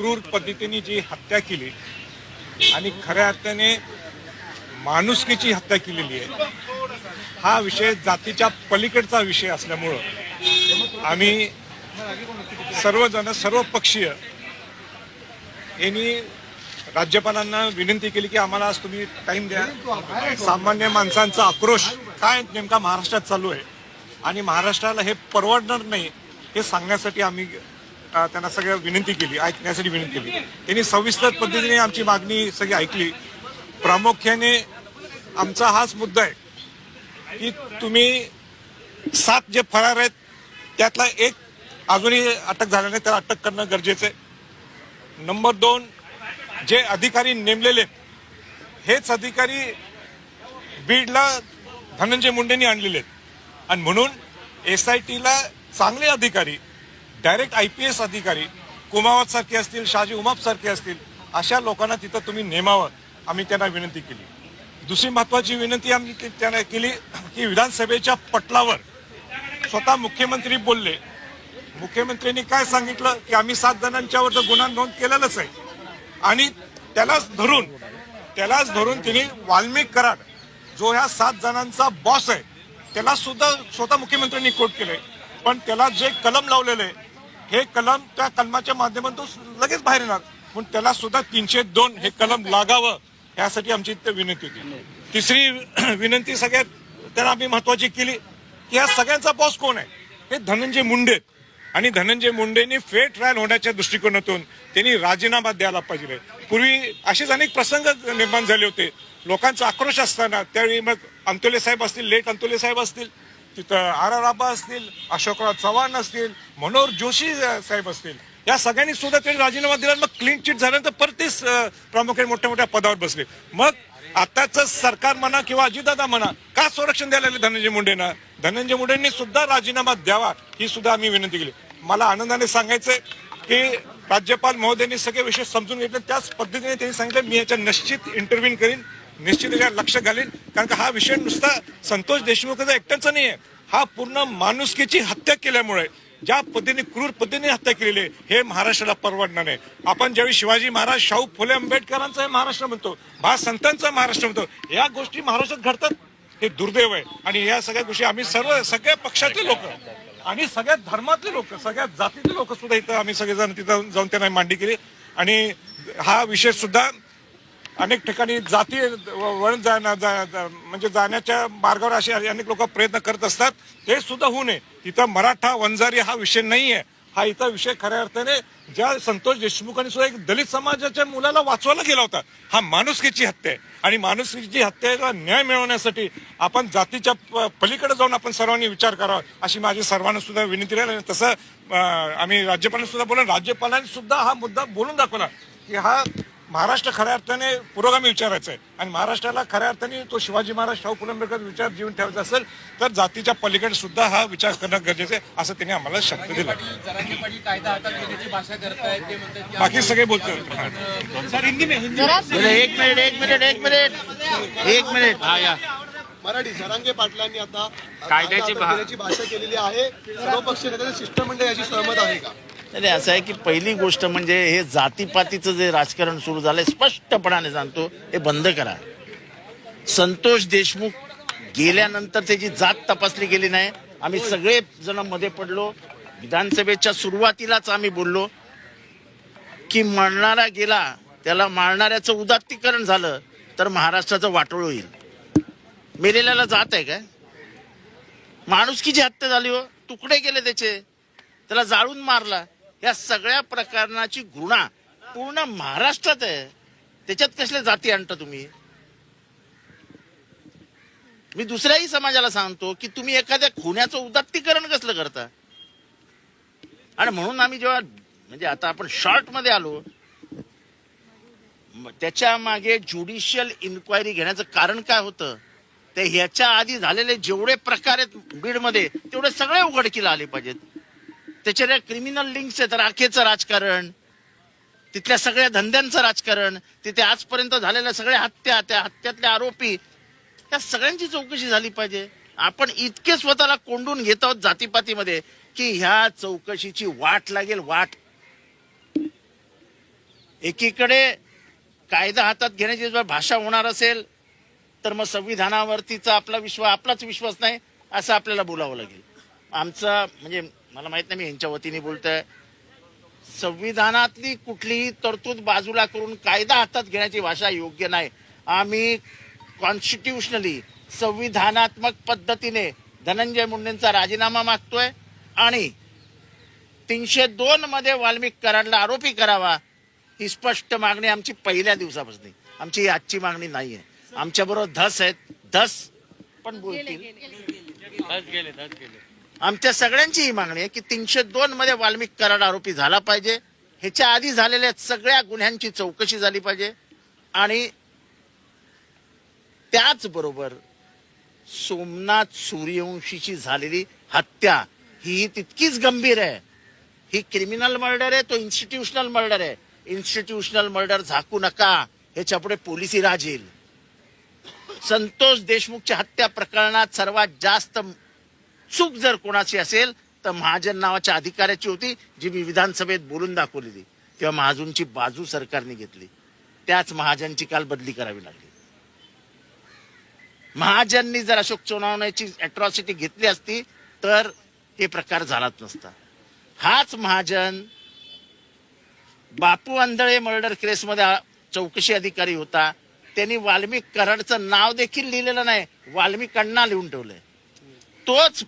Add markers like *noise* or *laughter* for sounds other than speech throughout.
क्रूर पद्धतीने जी हत्या केली आणि खऱ्या अर्थाने माणुसकीची हत्या केलेली आहे. हा विषय जातीच्या पलीकडचा विषय असल्यामुळं आम्ही सर्वजण सर्व पक्षीय यांनी राज्यपालांना विनंती केली की आम्हाला आज तुम्ही टाइम द्या. सामान्य माणसांचा आक्रोश काय नेमका महाराष्ट्रात चालू आहे? आणि महाराष्ट्राला हे परवडणार नाही हे सांगण्यासाठी आम्ही त्यांना सगळं विनंती केली ऐकण्यासाठी विनंती केली. त्यांनी सविस्तर पद्धतीने आमची मागणी सगळी ऐकली. प्रामुख्याने आमचा हाच मुद्दा आहे की तुम्ही सात जे फरार आहेत त्यातला एक अजूनही अटक झाला नाही त्याला अटक करणं गरजेचं आहे. नंबर दोन जे अधिकारी नेमलेले हेच अधिकारी बीडला धनंजय मुंडेंनी आणलेले आहेत. आणि म्हणून एस आय टीला चांगले अधिकारी डायरेक्ट आय पी एस अधिकारी कुमावत सारखे असतील शाजी उमाप सारखे असतील अशा लोकांना तिथं तुम्ही नेमावं आम्ही त्यांना विनंती केली. दुसरी महत्वाची विनंती आम्ही त्यांना केली की विधानसभेच्या पटलावर स्वतः मुख्यमंत्री बोलले. मुख्यमंत्र्यांनी काय सांगितलं? की आम्ही सात जणांच्यावर तर गुन्हा नोंद केलेलाच आहे. आणि त्यालाच धरून त्यालाच धरून तिने वाल्मिक कराड जो ह्या सात जणांचा बॉस आहे त्याला सुद्धा स्वतः मुख्यमंत्र्यांनी कोट केलंय. पण त्याला जे कलम लावलेलं आहे हे कलम त्या कलमाच्या माध्यमातून लगेच बाहेर येणार. पण त्याला सुद्धा तीनशे दोन हे कलम लागावं यासाठी आमची विनंती होती. तिसरी *clears throat* विनंती सगळ्यात त्यांना आम्ही महत्वाची केली की या सगळ्यांचा बॉस कोण आहे? हे धनंजय मुंडे. आणि धनंजय मुंडेंनी फेर ट्रायल होण्याच्या दृष्टिकोनातून त्यांनी राजीनामा द्यायला पाहिजे. पूर्वी असेच अनेक प्रसंग निर्माण झाले होते. लोकांचा आक्रोश असताना त्यावेळी मग अंतोले साहेब असतील लेट अंतोले साहेब असतील तिथं आर आर आबा असतील अशोकराव चव्हाण असतील मनोहर जोशी साहेब असतील. या सगळ्यांनी सुद्धा त्यांनी राजीनामा दिला मग क्लीन चिट झाल्यानंतर परत तेच प्रामुख्याने मोठ्या मोठ्या पदावर बसले. मग आताच सरकार म्हणा किंवा अजितदादा म्हणा का संरक्षण द्यायला लागले धनंजय मुंडेंना? धनंजय मुंडेंनी सुद्धा राजीनामा द्यावा ही सुद्धा आम्ही विनंती केली. मला आनंदाने सांगायचंय की राज्यपाल महोदयांनी सगळे विषय समजून घेतले त्याच पद्धतीने त्यांनी सांगितलं मी याच्या निश्चित इंटरव्ह्यू करीन. निश्चित लक्ष घालीन. कारण का हा विषय नुसता संतोष देशमुखचा एकट्याचा नाही आहे हा पूर्ण माणुसकीची हत्या केल्यामुळे ज्या पद्धतीने क्रूर पद्धतीने हत्या केलेली आहे हे महाराष्ट्राला परवडणार नाही. आपण ज्यावेळी शिवाजी महाराज शाहू फुले आंबेडकरांचा हे महाराष्ट्र म्हणतो भा संतांचा महाराष्ट्र म्हणतो या गोष्टी महाराष्ट्रात घडतात. हे दुर्दैव आहे. आणि या सगळ्या गोष्टी आम्ही सर्व सगळ्या पक्षातले लोक आणि सगळ्या धर्मातले लोक सगळ्या जातीतले लोक सुद्धा इथं आम्ही सगळेजण तिथं जाऊन त्यांना मांडी केली. आणि हा विषय सुद्धा अनेक ठिकाणी जाती वळण जाण्या जा- म्हणजे जाण्याच्या मार्गावर असे अनेक लोक प्रयत्न करत असतात. ते सुद्धा होऊ नये. तिथं मराठा वंजारी हा विषय नाही आहे हा इथं विषय खऱ्या अर्थाने ज्या संतोष देशमुखांनी सुद्धा एक दलित समाजाच्या मुलाला वाचवायला गेला होता हा माणुसकीची हत्या आहे. आणि माणुसकीची हत्येला न्याय मिळवण्यासाठी आपण जातीच्या प- पलीकडे जाऊन आपण सर्वांनी विचार करावा अशी माझी सर्वांना सुद्धा विनंती राहील. आणि तसं आम्ही राज्यपालांनी सुद्धा बोलून राज्यपालांनी सुद्धा हा मुद्दा बोलून दाखवला की हा महाराष्ट्र खऱ्या अर्थाने पुरोगामी विचारायचा आहे आणि महाराष्ट्राला खऱ्या अर्थाने तो शिवाजी महाराज शाहू फुले आंबेडकर विचार जीवन ठेवायचा असेल तर जातीच्या पलीकडे सुद्धा हा विचार करणं गरजेचं आहे असं त्यांनी आम्हाला शब्द दिला. बाकी सगळे बोलतो एक मिनिट एक मिनिट एक मिनिट एक मिनिट. हा या. मराठी जरांगे पाटलांनी आता कायद्याची भाषा केलेली आहे. सर्व नेत्यांचे शिष्टमंडळ याची सहमत आहे का? नाही असं आहे की पहिली गोष्ट म्हणजे हे जातीपातीचं जे राजकारण सुरू झालंय स्पष्टपणाने सांगतो हे बंद करा. संतोष देशमुख गेल्यानंतर त्याची जात तपासली गेली नाही. आम्ही सगळे जणमध्ये पडलो. विधानसभेच्या सुरुवातीलाच आम्ही बोललो की मरणारा गेला त्याला मारणाऱ्याचं उदात्तीकरण झालं तर महाराष्ट्राचं वाटोळ होईल. मेलेल्याला जात आहे काय? माणुसकीची हत्या झाली हो तुकडे गेले त्याचे. त्याला जाळून मारला. या सगळ्या प्रकरणाची घृणा पूर्ण महाराष्ट्रात आहे. त्याच्यात कसले जाती आणता तुम्ही? मी दुसऱ्याही समाजाला सांगतो की तुम्ही एखाद्या खुन्याचं उदात्तीकरण कसलं करता? आणि म्हणून आम्ही जेव्हा म्हणजे आता आपण शॉर्टमध्ये आलो त्याच्यामागे ज्युडिशियल इन्क्वायरी घेण्याचं कारण काय होतं? ते ह्याच्या आधी झालेले जेवढे प्रकार आहेत बीडमध्ये तेवढे सगळे उघडकीला आले पाहिजेत. त्याच्या क्रिमिनल लिंक्स आहेत राखेचं राजकारण तिथल्या सगळ्या धंद्यांचं राजकारण तिथे आजपर्यंत झालेल्या सगळ्या हत्या त्या हत्यातल्या आरोपी त्या सगळ्यांची चौकशी झाली पाहिजे. आपण इतके स्वतःला कोंडून घेत आहोत जातीपातीमध्ये की ह्या चौकशीची वाट लागेल वाट. एकीकडे कायदा हातात घेण्याची जर भाषा होणार असेल तर मग संविधानावरतीचा आपला विश्वास आपलाच विश्वास नाही असं आपल्याला बोलावं लागेल. आमचा म्हणजे मला माहीत नाही मी यांच्या वतीने बोलतोय. संविधानातली कुठलीही तरतूद बाजूला करून कायदा हातात घेण्याची भाषा योग्य नाही. आम्ही कॉन्स्टिट्युशनली संविधानात्मक पद्धतीने धनंजय मुंडेंचा राजीनामा मागतोय आणि तीनशे दोन मध्ये वाल्मिक कराडला आरोपी करावा ही स्पष्ट मागणी आमची पहिल्या दिवसापासून. आमची आजची मागणी नाही आहे आमच्या बरोबर धस आहेत. धस पण बोलतील. आमच्या सगळ्यांची ही मागणी आहे की तीनशे दोन मध्ये वाल्मिक कराड आरोपी झाला पाहिजे. ह्याच्या आधी झालेल्या सगळ्या गुन्ह्यांची चौकशी झाली पाहिजे. आणि त्याचबरोबर सोमनाथ सूर्यवंशीची झालेली हत्या ही तितकीच गंभीर आहे. ही क्रिमिनल मर्डर आहे तो इन्स्टिट्यूशनल मर्डर आहे. इन्स्टिट्यूशनल मर्डर झाकू नका ह्याच्या पुढे पोलिसी राज येईल संतोष देशमुखच्या हत्या प्रकरणात सर्वात जास्त चूक जर कोणाची असेल तर महाजन नावाच्या अधिकाऱ्याची होती जी मी विधानसभेत बोलून दाखवलेली. तेव्हा महाजनची बाजू सरकारने घेतली. त्याच महाजनची काल बदली करावी लागली. महाजननी जर अशोक चोनावण्याची अट्रॉसिटी घेतली असती तर हे प्रकार झालाच नसता. हाच महाजन बापू आंधळे मर्डर केसमध्ये चौकशी अधिकारी होता. त्यांनी वाल्मिक कराडचं नाव देखील लिहिलेलं नाही वाल्मिकांना लिहून ठेवलंय. तोच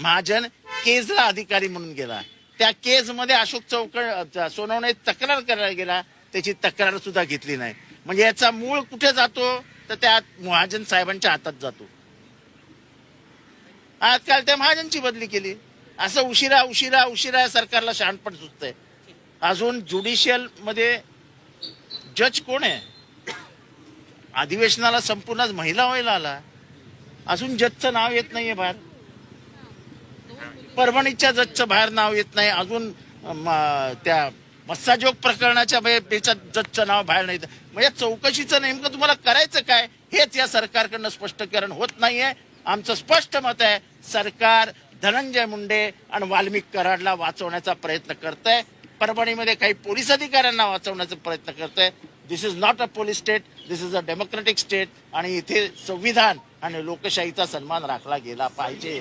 महाजन केजला अधिकारी म्हणून गेला. त्या केजमध्ये अशोक चौकड सोनवणे तक्रार करायला गेला. त्याची तक्रार सुद्धा घेतली नाही. म्हणजे याचा मूळ कुठे जातो? तर त्या महाजन साहेबांच्या हातात जातो. आजकाल त्या महाजनची बदली केली. असं उशिरा उशिरा उशिरा सरकारला शहाणपण सुचतंय. अजून ज्युडिशियलमध्ये जज कोण आहे? अधिवेशनाला संपूर्ण महिला व्हायला आला. अजून जजचं नाव येत नाहीये बाहेर. परभणीच्या जजचं बाहेर नाव येत नाही. अजून त्या मत्साजोग प्रकरणाच्या त्याच्या जजचं नाव बाहेर नाही येत. मग या चौकशीचं नेमकं तुम्हाला करायचं काय? हेच या सरकारकडनं स्पष्टीकरण होत नाहीये. आमचं स्पष्ट मत आहे सरकार धनंजय मुंडे आणि वाल्मिक कराडला वाचवण्याचा प्रयत्न करत आहे परभणीमध्ये काही पोलीस अधिकाऱ्यांना वाचवण्याचा प्रयत्न करत आहे this is not a police state this is a democratic state आणि इथे संविधान आणि लोकशाहीचा सन्मान राखला गेला पाहिजे.